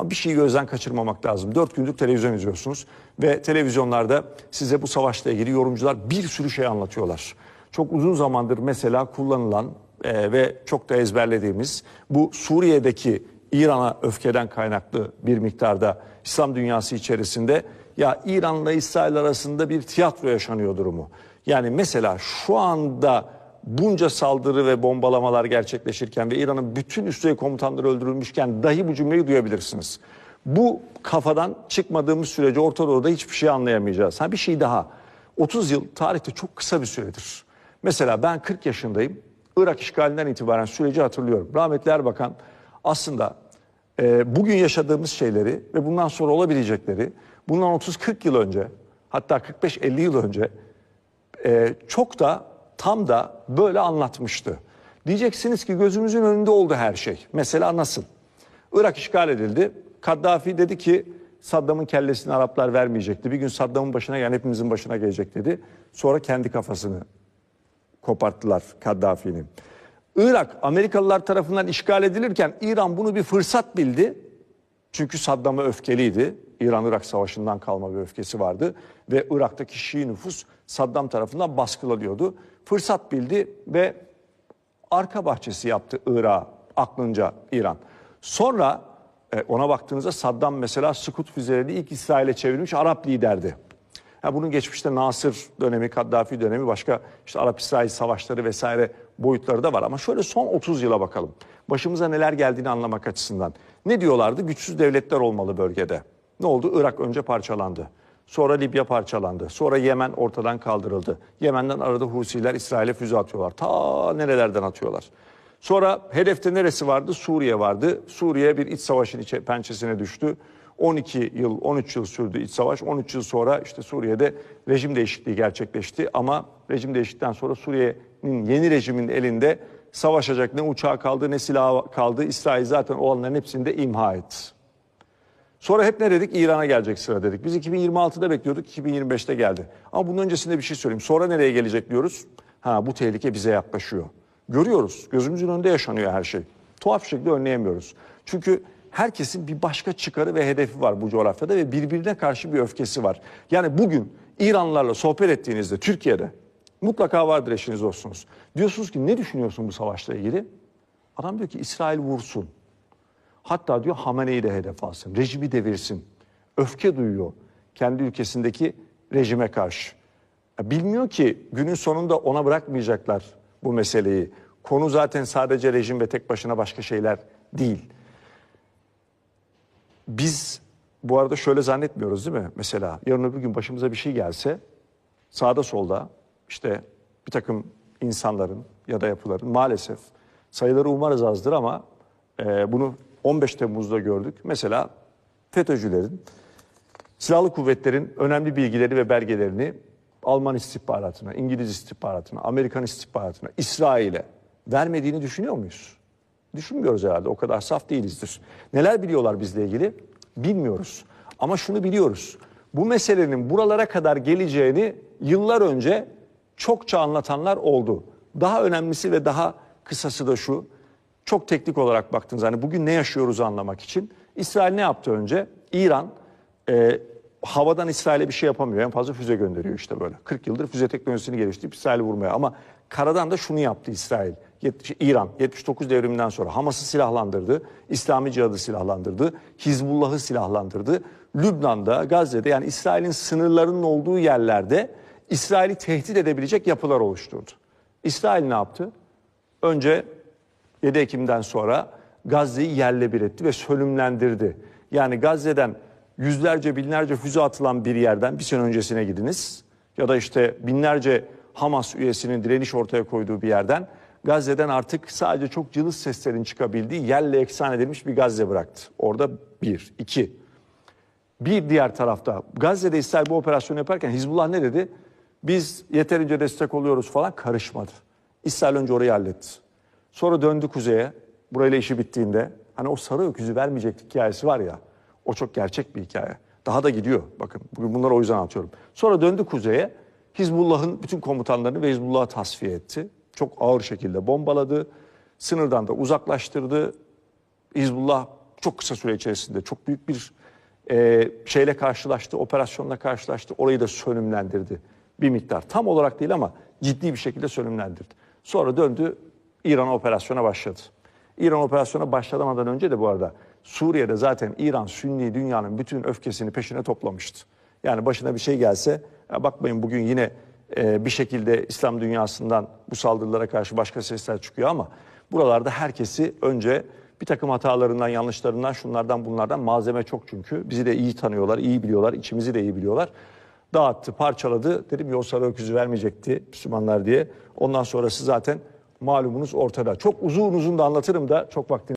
Ama bir şeyi gözden kaçırmamak lazım. Dört gündür televizyon izliyorsunuz ve televizyonlarda size bu savaşla ilgili yorumcular bir sürü şey anlatıyorlar. Çok uzun zamandır mesela kullanılan e, ve çok da ezberlediğimiz bu Suriye'deki İran'a öfkeden kaynaklı bir miktarda İslam dünyası içerisinde ya İran'la İsrail arasında bir tiyatro yaşanıyor durumu. Yani mesela şu anda bunca saldırı ve bombalamalar gerçekleşirken ve İran'ın bütün üst komutanları öldürülmüşken dahi bu cümleyi duyabilirsiniz. Bu kafadan çıkmadığımız sürece Orta Doğu'da hiçbir şey anlayamayacağız. Ha bir şey daha. 30 yıl tarihte çok kısa bir süredir. Mesela ben 40 yaşındayım. Irak işgalinden itibaren süreci hatırlıyorum. Rahmetli Erbakan aslında e, bugün yaşadığımız şeyleri ve bundan sonra olabilecekleri bundan 30-40 yıl önce hatta 45-50 yıl önce e, çok da tam da böyle anlatmıştı. Diyeceksiniz ki gözümüzün önünde oldu her şey. Mesela nasıl? Irak işgal edildi. Kaddafi dedi ki Saddam'ın kellesini Araplar vermeyecekti. Bir gün Saddam'ın başına yani hepimizin başına gelecek dedi. Sonra kendi kafasını koparttılar Kaddafi'nin. Irak Amerikalılar tarafından işgal edilirken İran bunu bir fırsat bildi. Çünkü Saddam'a öfkeliydi. İran-Irak savaşından kalma bir öfkesi vardı. Ve Irak'taki Şii nüfus Saddam tarafından baskılanıyordu. Fırsat bildi ve arka bahçesi yaptı Irak'a aklınca İran. Sonra e, ona baktığınızda Saddam mesela Sukut füzelerini ilk İsrail'e çevirmiş Arap liderdi. Ha, bunun geçmişte Nasır dönemi, Kaddafi dönemi başka işte Arap-İsrail savaşları vesaire boyutları da var. Ama şöyle son 30 yıla bakalım. Başımıza neler geldiğini anlamak açısından. Ne diyorlardı? Güçsüz devletler olmalı bölgede. Ne oldu? Irak önce parçalandı. Sonra Libya parçalandı. Sonra Yemen ortadan kaldırıldı. Yemen'den arada Husiler İsrail'e füze atıyorlar. Ta nerelerden atıyorlar. Sonra hedefte neresi vardı? Suriye vardı. Suriye bir iç savaşın içe, pençesine düştü. 12 yıl, 13 yıl sürdü iç savaş. 13 yıl sonra işte Suriye'de rejim değişikliği gerçekleşti. Ama rejim değiştikten sonra Suriye'nin yeni rejimin elinde savaşacak ne uçağı kaldı ne silah kaldı. İsrail zaten o alanların hepsini de imha etti. Sonra hep ne dedik? İran'a gelecek sıra dedik. Biz 2026'da bekliyorduk, 2025'te geldi. Ama bunun öncesinde bir şey söyleyeyim. Sonra nereye gelecek diyoruz? Ha bu tehlike bize yaklaşıyor. Görüyoruz. Gözümüzün önünde yaşanıyor her şey. Tuhaf şekilde önleyemiyoruz. Çünkü herkesin bir başka çıkarı ve hedefi var bu coğrafyada ve birbirine karşı bir öfkesi var. Yani bugün İranlılarla sohbet ettiğinizde Türkiye'de mutlaka vardır eşiniz dostunuz. Diyorsunuz ki ne düşünüyorsun bu savaşla ilgili? Adam diyor ki İsrail vursun. Hatta diyor Hamane'yi de hedef alsın, rejimi devirsin. Öfke duyuyor kendi ülkesindeki rejime karşı. Bilmiyor ki günün sonunda ona bırakmayacaklar bu meseleyi. Konu zaten sadece rejim ve tek başına başka şeyler değil. Biz bu arada şöyle zannetmiyoruz değil mi? Mesela yarın öbür gün başımıza bir şey gelse sağda solda işte bir takım insanların ya da yapıların maalesef sayıları umarız azdır ama e, bunu 15 Temmuz'da gördük. Mesela FETÖ'cülerin silahlı kuvvetlerin önemli bilgileri ve belgelerini Alman istihbaratına, İngiliz istihbaratına, Amerikan istihbaratına, İsrail'e vermediğini düşünüyor muyuz? Düşünmüyoruz herhalde. O kadar saf değilizdir. Neler biliyorlar bizle ilgili? Bilmiyoruz. Ama şunu biliyoruz. Bu meselenin buralara kadar geleceğini yıllar önce çokça anlatanlar oldu. Daha önemlisi ve daha kısası da şu. Çok teknik olarak baktınız hani bugün ne yaşıyoruz anlamak için. İsrail ne yaptı önce? İran e, havadan İsrail'e bir şey yapamıyor. En fazla füze gönderiyor işte böyle. 40 yıldır füze teknolojisini geliştirip İsrail'i vurmaya. Ama karadan da şunu yaptı İsrail. 70, İran 79 devriminden sonra Hamas'ı silahlandırdı. İslami Cihad'ı silahlandırdı. Hizbullah'ı silahlandırdı. Lübnan'da, Gazze'de yani İsrail'in sınırlarının olduğu yerlerde İsrail'i tehdit edebilecek yapılar oluşturdu. İsrail ne yaptı? Önce 7 Ekim'den sonra Gazze'yi yerle bir etti ve sölümlendirdi. Yani Gazze'den yüzlerce binlerce füze atılan bir yerden bir sene öncesine gidiniz. Ya da işte binlerce Hamas üyesinin direniş ortaya koyduğu bir yerden Gazze'den artık sadece çok cılız seslerin çıkabildiği yerle eksan edilmiş bir Gazze bıraktı. Orada bir, iki. Bir diğer tarafta Gazze'de İsrail bu operasyonu yaparken Hizbullah ne dedi? Biz yeterince destek oluyoruz falan karışmadı. İsrail önce orayı halletti. Sonra döndü kuzeye. Burayla işi bittiğinde hani o sarı öküzü vermeyecek hikayesi var ya. O çok gerçek bir hikaye. Daha da gidiyor. Bakın bugün bunları o yüzden anlatıyorum. Sonra döndü kuzeye. Hizbullah'ın bütün komutanlarını ve Hizbullah'ı tasfiye etti. Çok ağır şekilde bombaladı. Sınırdan da uzaklaştırdı. Hizbullah çok kısa süre içerisinde çok büyük bir e, şeyle karşılaştı, operasyonla karşılaştı. Orayı da sönümlendirdi bir miktar. Tam olarak değil ama ciddi bir şekilde sönümlendirdi. Sonra döndü İran operasyona başladı. İran operasyona başlamadan önce de bu arada Suriye'de zaten İran Sünni dünyanın bütün öfkesini peşine toplamıştı. Yani başına bir şey gelse bakmayın bugün yine e, bir şekilde İslam dünyasından bu saldırılara karşı başka sesler çıkıyor ama buralarda herkesi önce bir takım hatalarından, yanlışlarından, şunlardan bunlardan malzeme çok çünkü. Bizi de iyi tanıyorlar, iyi biliyorlar, içimizi de iyi biliyorlar. Dağıttı, parçaladı. Dedim yol sarı öküzü vermeyecekti Müslümanlar diye. Ondan sonrası zaten malumunuz ortada. Çok uzun uzun da anlatırım da çok vaktim